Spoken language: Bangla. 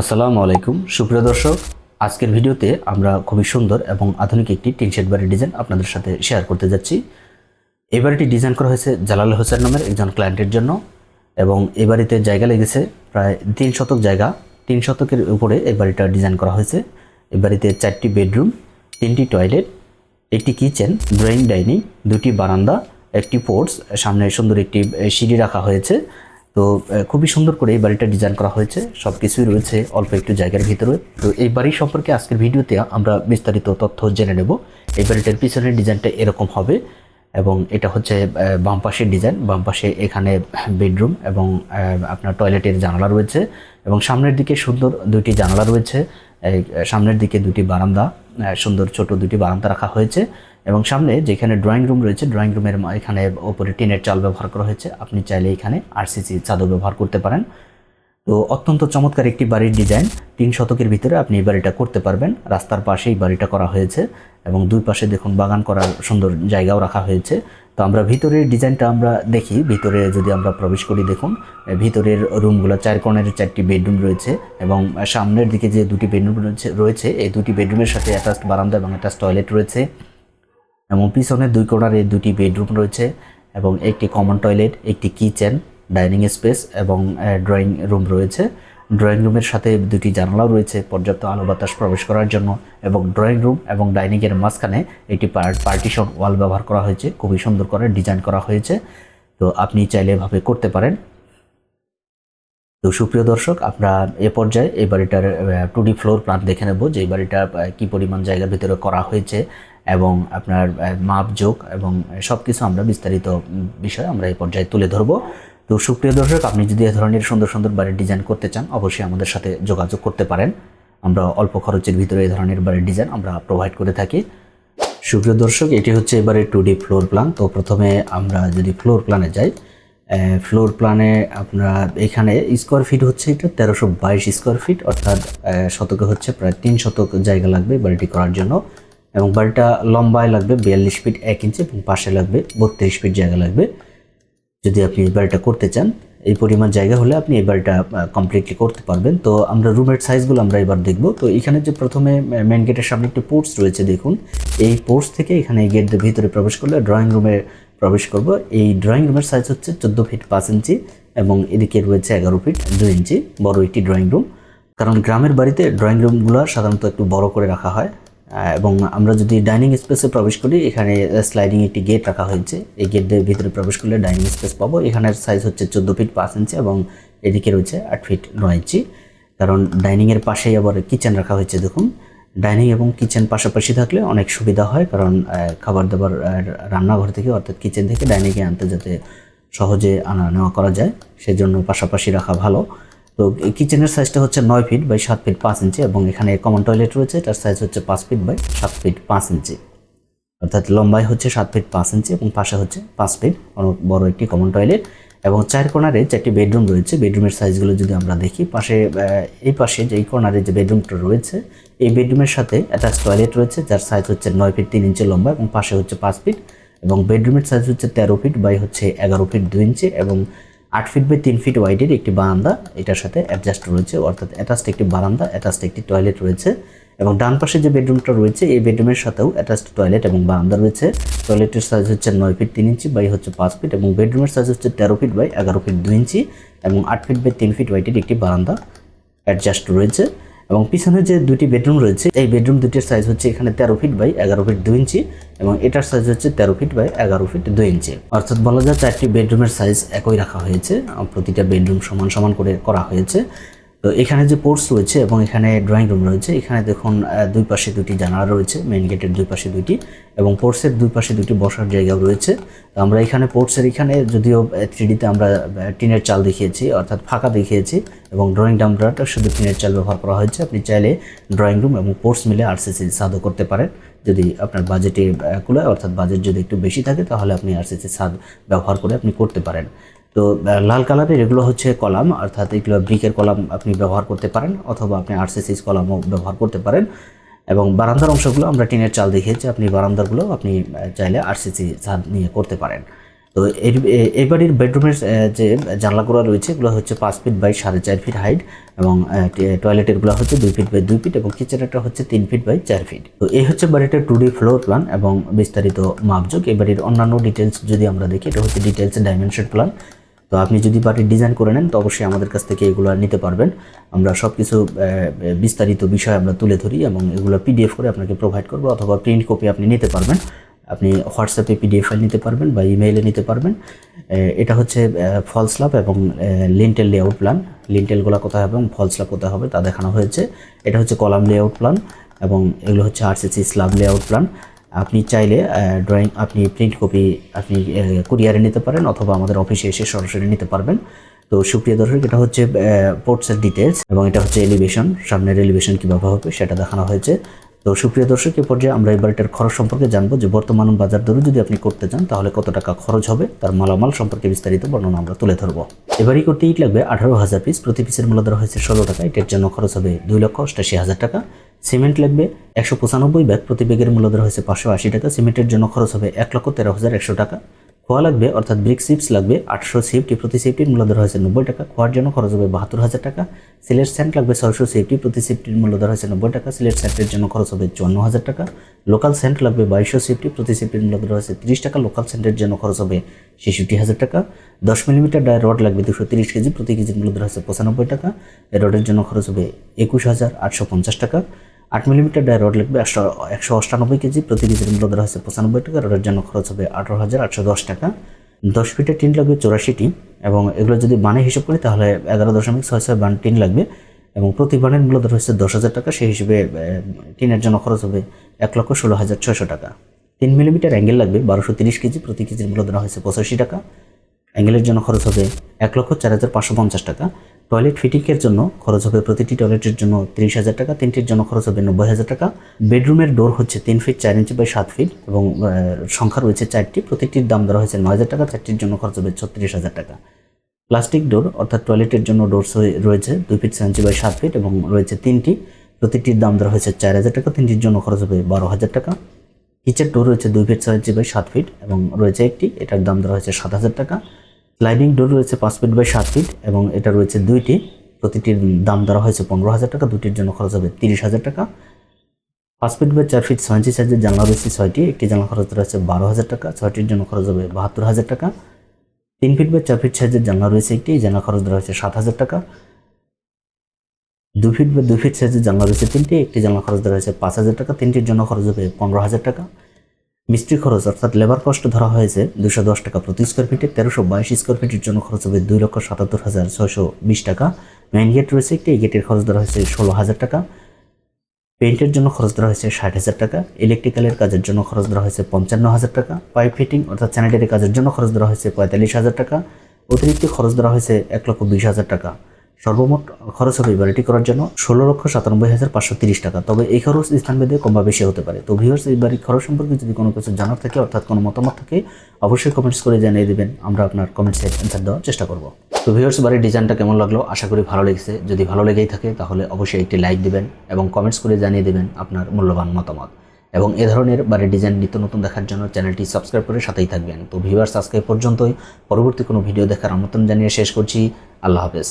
আসসালামু আলাইকুম। সুপ্রিয় দর্শক, আজকের ভিডিওতে আমরা খুবই সুন্দর এবং আধুনিক একটি টিন শেড বাড়ির ডিজাইন আপনাদের সাথে শেয়ার করতে যাচ্ছি। এই বাড়িটি ডিজাইন করা হয়েছে জালাল হোসেন নামের একজন ক্লায়েন্টের জন্য এবং এই বাড়িতে জায়গা লেগেছে প্রায় তিন শতক জায়গা। তিন শতকের উপরে এই বাড়িটা ডিজাইন করা হয়েছে। এই বাড়িতে চারটি বেডরুম, তিনটি টয়লেট, একটি কিচেন ড্রয়িং ডাইনিং, দুটি বারান্দা, একটি পোর্টস সামনে সুন্দর একটি সিঁড়ি রাখা হয়েছে। তো খুবই সুন্দর করে এই বাড়িটা ডিজাইন করা হয়েছে। সব কিছুই রয়েছে অল্প একটু জায়গার ভিতরে। তো এই বাড়ি সম্পর্কে আজকের ভিডিওতে আমরা বিস্তারিত তথ্য জেনে নেব। এই বাড়িটার পিছনের ডিজাইনটা এরকম হবে এবং এটা হচ্ছে বাম পাশের ডিজাইন। বাম পাশে এখানে বেডরুম এবং আপনার টয়লেটের জানালা রয়েছে এবং সামনের দিকে সুন্দর দুইটি জানালা রয়েছে। সামনের দিকে দুটি বারান্দা। সুন্দর ছোট দুটি বারান্দা রাখা হয়েছে এবং সামনে যেখানে ড্রয়িং রুম রয়েছে ড্রয়িং রুমের এখানে ওপরে টিনের চাল ব্যবহার করা হয়েছে। আপনি চাইলে এখানে আরসিসি চাদর ব্যবহার করতে পারেন। তো অত্যন্ত চমৎকার একটি বাড়ির ডিজাইন তিন শতকের ভিতরে আপনি এই বাড়িটা করতে পারবেন। রাস্তার পাশেই বাড়িটা করা হয়েছে এবং দুই পাশে দেখুন বাগান করার সুন্দর জায়গাও রাখা হয়েছে। তো আমরা ভিতরের ডিজাইনটা আমরা দেখি। ভিতরে যদি আমরা প্রবেশ করি, দেখুন ভিতরের রুমগুলো চার কোণের চারটি বেডরুম রয়েছে এবং সামনের দিকে যে দুটি বেডরুম রয়েছে রয়েছে, এই দুটি বেডরুমের সাথে অ্যাটাচড বারান্দা এবং অ্যাটাচ টয়লেট রয়েছে এবং পিছনে দুই কোণারে দুটি বেডরুম রয়েছে এবং একটি কমন টয়লেট একটি কিচেন ডাইনিং স্পেস এবং ড্রয়িং রুম রয়েছে। ড্রয়িং রুমের সাথে দুটি জানালাও রয়েছে। পর্যাপ্ত আলো বাতাস প্রবেশ করার জন্য এবং ড্রয়িং রুম এবং ডাইনিংয়ের মাঝখানে একটি পার্টিশন ওয়াল ব্যবহার করা হয়েছে। খুবই সুন্দর করে ডিজাইন করা হয়েছে। তো আপনি চাইলে এভাবে করতে পারেন। তো সুপ্রিয় দর্শক আমরা এ পর্যায়ে এই বাড়িটার টু ডি ফ্লোর প্ল্যান দেখে নেব যে এই বাড়িটা কি পরিমাণ জায়গার ভিতরে করা হয়েছে এবং আপনার আহ, মাপ যোগ এবং সব কিছু আমরা বিস্তারিত বিষয় আমরা এই পর্যায়ে তুলে ধরব। তো সুপ্রিয় দর্শক, আপনি যদি এ ধরনের সুন্দর সুন্দর বাড়ির ডিজাইন করতে চান, অবশ্যই আমাদের সাথে যোগাযোগ করতে পারেন। আমরা অল্প খরচের ভিতরে এই ধরনের বাড়ির ডিজাইন আমরা প্রোভাইড করে থাকি। সুপ্রিয় দর্শক, এটি হচ্ছে এবারে টু ডি ফ্লোর প্ল্যান তো প্রথমে আমরা যদি ফ্লোর প্ল্যানে যাই ফ্লোর প্ল্যানে আপনার এখানে স্কোয়ার ফিট হচ্ছে এটা, তেরোশো বাইশ স্কোয়ার ফিট অর্থাৎ শতকে হচ্ছে প্রায় তিন শতক জায়গা লাগবে বাড়িটি করার জন্য। এবং বাড়িটা লম্বায় লাগবে বিয়াল্লিশ ফিট এক ইঞ্চি এবং পাশে লাগবে বত্রিশ ফিট জায়গা লাগবে। যদি আপনি এই বাড়িটা করতে চান, এই পরিমাণ জায়গা হলে আপনি এই বাড়িটা কমপ্লিটলি করতে পারবেন। তো আমরা রুমের সাইজগুলো আমরা এবার দেখব। তো এখানে যে প্রথমে মেন গেটের সামনে একটি পোর্টস রয়েছে, দেখুন। এই পোর্টস থেকে এখানে এই গেট ভিতরে প্রবেশ করলে ড্রয়িং রুমে প্রবেশ করব। এই ড্রয়িং রুমের সাইজ হচ্ছে চোদ্দ ফিট পাঁচ ইঞ্চি এবং এদিকে রয়েছে এগারো ফিট দুই ইঞ্চি বড় একটি ড্রয়িং রুম কারণ গ্রামের বাড়িতে ড্রয়িং রুমগুলো সাধারণত একটু বড় করে রাখা হয়। এবং আমরা যদি ডাইনিং স্পেসে প্রবেশ করি, এখানে স্লাইডিং একটি গেট রাখা হয়েছে। এই গেট দিয়ে ভিতরে প্রবেশ করলে ডাইনিং স্পেস পাবো। এখানের সাইজ হচ্ছে চোদ্দ ফিট পাঁচ ইঞ্চি এবং এদিকে রয়েছে আট ফিট নয় ইঞ্চি কারণ ডাইনিংয়ের পাশেই আবার কিচেন রাখা হয়েছে, দেখুন। ডাইনিং এবং কিচেন পাশাপাশি থাকলে অনেক সুবিধা হয়, কারণ খাবার দাবার রান্নাঘর থেকে, অর্থাৎ কিচেন থেকে ডাইনিংয়ে আনতে যাতে সহজে আনা নেওয়া করা যায়। সেজন্য পাশাপাশি রাখা ভালো। তো এই কিচেনের সাইজটা হচ্ছে নয় ফিট বাই সাত ফিট পাঁচ ইঞ্চি এবং এখানে কমন টয়লেট রয়েছে। তার সাইজ হচ্ছে পাঁচ ফিট বাই সাত ফিট পাঁচ ইঞ্চি অর্থাৎ লম্বাই হচ্ছে সাত ফিট পাঁচ ইঞ্চি এবং পাশে হচ্ছে পাঁচ ফিট অনেক বড় একটি কমন টয়লেট এবং চার কর্নারে চারটি বেডরুম রয়েছে। বেডরুমের সাইজগুলো যদি আমরা দেখি, পাশে এই পাশে যে এই কর্নারে যে বেডরুমটা রয়েছে, এই বেডরুমের সাথে অ্যাটাচ টয়লেট রয়েছে, যার সাইজ হচ্ছে নয় ফিট তিন ইঞ্চি লম্বা এবং পাশে হচ্ছে পাঁচ ফিট এবং বেডরুমের সাইজ হচ্ছে তেরো ফিট বাই হচ্ছে এগারো ফিট দুই ইঞ্চি এবং আট ফিট বাই তিন ফিট ওয়াইডের একটি বারান্দা, এটার সাথে অ্যাডজাস্ট রয়েছে, অর্থাৎ অ্যাটাচড একটি বারান্দা অ্যাটাচড একটি টয়লেট রয়েছে। এবং ডান পাশে যে বেডরুমটা রয়েছে, এই বেডরুমের সাথেও অ্যাটাচড টয়লেট এবং বারান্দা রয়েছে। টয়লেটের সাইজ হচ্ছে নয় ফিট তিন ইঞ্চি বাই হচ্ছে পাঁচ ফিট এবং বেডরুমের সাইজ হচ্ছে তেরো ফিট বাই এগারো ফিট দুই ইঞ্চি এবং আট ফিট বাই তিন ফিট ওয়াইডের একটি বারান্দা অ্যাডজাস্ট রয়েছে। এবং পিছনে যে দুটি বেডরুম রয়েছে, এই বেডরুম দুটির সাইজ হচ্ছে এখানে তেরো ফিট বাই এগারো ফিট দুই ইঞ্চি এবং এটার সাইজ হচ্ছে তেরো ফিট বাই এগারো ফিট দুই ইঞ্চি অর্থাৎ বলা যায় চারটি বেডরুমের সাইজ একই রাখা হয়েছে। প্রতিটা বেডরুম সমান সমান করে করা হয়েছে। তো এখানে যে পোর্টস রয়েছে এবং এখানে ড্রয়িং রুম রয়েছে, এখানে দেখুন দুই পাশে দুটি জানালা রয়েছে মেইন গেটের দুই পাশে দুটি এবং পোর্টসের দুই পাশে দুটি বসার জায়গাও রয়েছে। তো আমরা এখানে পোর্টসের এখানে যদিও থ্রিডিতে আমরা টিনের চাল দেখিয়েছি, অর্থাৎ ফাঁকা দেখিয়েছি এবং ড্রয়িং ডামরাটা শুধু টিনের চাল ব্যবহার করা হয়েছে। আপনি চাইলে ড্রয়িং রুম এবং পোর্টস মিলে আরসিসি ছাদও করতে পারেন। যদি আপনার বাজেটে কুলায় অর্থাৎ বাজেট যদি একটু বেশি থাকে, তাহলে আপনি আরসিসি সাদ ব্যবহার করে আপনি করতে পারেন। তো লাল কালারের এগুলো হচ্ছে কলাম, অর্থাৎ এগুলো ব্রিকের কলাম আপনি ব্যবহার করতে পারেন, অথবা আপনি আরসিসিস কলামও ব্যবহার করতে পারেন। এবং বারান্দার অংশগুলো আমরা টিনের চাল দেখিয়েছি আপনি বারান্দাগুলো আপনি চাইলে আরসিসি ছাদ নিয়ে করতে পারেন। তো এর এই বাড়ির বেডরুমের যে জানলাগুলো রয়েছে, এগুলো হচ্ছে পাঁচ ফিট বাই সাড়ে চার ফিট হাইট এবং টয়লেটেরগুলো হচ্ছে দুই ফিট বাই দুই ফিট এবং কিচেনেরটা হচ্ছে তিন ফিট বাই চার ফিট। তো এই হচ্ছে বাড়িটার টু ডি ফ্লোর প্ল্যান এবং বিস্তারিত মাপযোগ। এই বাড়ির অন্যান্য ডিটেলস যদি আমরা দেখি, এটা হচ্ছে ডিটেলস ডাইমেনশন প্ল্যান। তো আপনি যদি বাড়ির ডিজাইন করে নেন, তো অবশ্যই আমাদের কাছ থেকে এগুলো নিতে পারবেন। আমরা সব কিছু বিস্তারিত বিষয় আমরা তুলে ধরি এবং এগুলো পিডিএফ করে আপনাকে প্রোভাইড করব অথবা প্রিন্ট কপি আপনি নিতে পারবেন। আপনি হোয়াটসঅ্যাপে পিডিএফ ফাইল নিতে পারবেন বা ইমেইলে নিতে পারবেন। এটা হচ্ছে ফল স্ল্যাব এবং লিন্টেল লেআউট প্ল্যান লিন্টেলগুলো কোথায় হবে এবং ফল স্ল্যাব কোথায় হবে তা দেখানো হয়েছে। এটা হচ্ছে কলাম লেআউট প্ল্যান এবং এগুলো হচ্ছে আরসিসি স্ল্যাব লেআউট প্ল্যান আপনি চাইলে ড্রয়িং আপনি প্রিন্ট কপি আপনি কুরিয়ারে নিতে পারেন অথবা আমাদের অফিসে এসে সরাসরি নিতে পারবেন। তো সুপ্রিয় দর্শক, এটা হচ্ছে পোর্টসের ডিটেলস এবং এটা হচ্ছে এলিভেশন সামনের এলিভেশন কীভাবে হবে সেটা দেখানো হয়েছে। তো সুপ্রিয় দর্শক, এ পর্যায়ে আমরা এই বাড়িটার খরচ সম্পর্কে জানব যে বর্তমান বাজার দরে যদি আপনি করতে চান, তাহলে কত টাকা খরচ হবে? তার মালামাল সম্পর্কে বিস্তারিত বর্ণনা আমরা তুলে ধরবো। এবারই করতে ইট লাগবে আঠারো হাজার পিস প্রতি পিসের মূল্য ধরা হয়েছে ষোলো টাকা। এটার জন্য খরচ হবে দুই লক্ষ অষ্টাশি হাজার টাকা। সিমেন্ট লাগবে একশো পঁচানব্বই ব্যাগ। প্রতি ব্যাগের মূল্য ধরা হয়েছে পাঁচশো আশি টাকা। সিমেন্টের জন্য খরচ হবে এক লক্ষ তেরো হাজার একশো টাকা। খোয়া লাগবে, অর্থাৎ ব্রিক চিপস লাগবে, আটশো সেফটি প্রতি সেফটির মূল্য ধরা হয়েছে নব্বই টাকা। খোয়ার জন্য খরচ হবে বাহাত্তর হাজার টাকা। সিলেট স্যান্ড লাগবে ছয়শো সেফটি প্রতি সেফটির মূল্য ধরা হয়েছে নব্বই টাকা। সিলেট স্যান্ডের জন্য খরচ হবে চুয়ান্ন হাজার টাকা। লোকাল সেন্ট লাগবে বাইশশো সেফটি প্রতি সেফটির মূল্য ধরা হয়েছে তিরিশ টাকা। লোকাল সেন্টের জন্য খরচ হবে ছেষট্টি হাজার টাকা। দশ মিলিমিটার ডায় রড লাগবে দুশো তিরিশ কেজি। প্রতি কেজির মূল্য ধরা হয়েছে পঁচানব্বই টাকা। রডের জন্য খরচ হবে একুশ হাজার আটশো পঞ্চাশ টাকা। আট মিলিমিটার ডায় রড লাগবে একশো একশো অষ্টানব্বই কেজি প্রতি কেজির মূল্য ধরা হয়েছে পঁচানব্বই টাকা। রডের জন্য খরচ হবে আঠারো হাজার আটশো দশ টাকা। দশ ফিটের টিন লাগবে চৌরাশিটি এবং এগুলো যদি বানে হিসাব করি তাহলে এগারো দশমিক ছয় ছয় বান টিন লাগবে এবং প্রতি বানের মূল্য ধরা হচ্ছে দশ হাজার টাকা। সেই হিসেবে টিনের জন্য খরচ হবে এক লক্ষ ষোলো হাজার ছয়শো টাকা। তিন মিলিমিটার অ্যাঙ্গেল লাগবে বারোশো তিরিশ কেজি প্রতি কেজির মূল্য ধরা হয়েছে পঁচাশি টাকা। অ্যাঙ্গেলের জন্য খরচ হবে এক লক্ষ চার হাজার পাঁচশো পঞ্চাশ টাকা। টয়লেট ফিটিংয়ের জন্য খরচ হবে প্রতিটি টয়লেটের জন্য তিরিশ হাজার টাকা, তিনটির জন্য খরচ হবে নব্বই হাজার টাকা। বেডরুমের ডোর হচ্ছে তিন ফিট, চার ইঞ্চি বাই সাত ফিট এবং সংখ্যা রয়েছে চারটি। প্রতিটির দাম ধরা হয়েছে নয় হাজার টাকা, চারটির জন্য খরচ হবে ছত্রিশ হাজার টাকা। প্লাস্টিক ডোর অর্থাৎ টয়লেটের জন্য ডোর রয়েছে দুই ফিট ছয় ইঞ্চি বাই সাত ফিট এবং রয়েছে তিনটি। প্রতিটির দাম ধরা হয়েছে চার হাজার টাকা, তিনটির জন্য খরচ হবে বারো হাজার টাকা। কিচেন ডোর রয়েছে দুই ফিট, ছয় ইঞ্চি বাই সাত ফিট এবং রয়েছে একটি, এটার দাম ধরা হয়েছে সাত হাজার টাকা। স্লাইডিং ডোর রয়েছে পাঁচ ফিট বাই সাত ফিট এবং এটা রয়েছে দুইটি। প্রতিটির দাম ধরা হয়েছে পনেরো হাজার টাকা, দুটির জন্য খরচ হবে তিরিশ হাজার টাকা। পাঁচ ফিট বাই চার ফিট ছয় ইঞ্চি সাইজের জানলা রয়েছে ছয়টি, একটি জানলা খরচ হচ্ছে বারো হাজার টাকা, ছয়টির জন্য খরচ হবে বাহাত্তর হাজার টাকা। তিন ফিট বাই চার ফিট সাইজের জানলা রয়েছে একটি, জানলা খরচ ধরা হয়েছে সাত হাজার টাকা। দু ফিট বা দু ফিট সাইজের জানলা রয়েছে তিনটি, একটি জানলা খরচ ধরা হয়েছে পাঁচ হাজার টাকা, তিনটির জন্য খরচ হবে পনেরো হাজার টাকা। মিস্ত্রি খরচ, অর্থাৎ লেবার কস্ট ধরা হয়েছে দুশো দশ টাকা প্রতি স্কোয়ার ফিটে তেরোশো বাইশ স্কোয়ার ফিটের জন্য খরচ হবে দুই লক্ষ সাতাত্তর হাজার ছয়শো বিশ টাকা। মেইন গেট রয়েছে একটি, এই গেটের খরচ ধরা হয়েছে ষোলো হাজার টাকা। পেইন্টের জন্য খরচ ধরা হয়েছে ষাট হাজার টাকা। ইলেকট্রিক্যালের কাজের জন্য খরচ ধরা হয়েছে পঞ্চান্ন হাজার টাকা। পাইপ ফিটিং অর্থাৎ স্যানিটারি কাজের জন্য খরচ ধরা হয়েছে পঁয়তাল্লিশ হাজার টাকা। অতিরিক্ত খরচ ধরা হয়েছে এক লক্ষ বিশ হাজার টাকা। সর্বমোট খরচ হবে এই বাড়িটি করার জন্য ষোলো লক্ষ সাতানব্বই হাজার পাঁচশো তিরিশ টাকা। তবে এই খরচ স্থানভেদে কম বা বেশি হতে পারে। তো ভিউয়ার্স এই বাড়ির খরচ সম্পর্কে যদি কোনো কিছু জানার থাকে, অর্থাৎ কোনো মতামত থাকে, অবশ্যই কমেন্টস করে জানিয়ে দেবেন। আমরা আপনার কমেন্টসে অ্যান্সার দেওয়ার চেষ্টা করব। তো ভিউয়ার্স বাড়ির ডিজাইনটা কেমন লাগল? আশা করি ভালো লেগেছে। যদি ভালো লেগেই থাকে, তাহলে অবশ্যই একটি লাইক দিবেন এবং কমেন্টস করে জানিয়ে দেবেন আপনার মূল্যবান মতামত। এবং এ ধরনের বাড়ির ডিজাইন নিত্য নতুন দেখার জন্য চ্যানেলটি সাবস্ক্রাইব করে সাথেই থাকবেন। তো ভিউয়ার্স আজকে পর্যন্তই। পরবর্তী কোনো ভিডিও দেখার আমন্ত্রণ জানিয়ে শেষ করছি। আল্লাহ হাফেজ।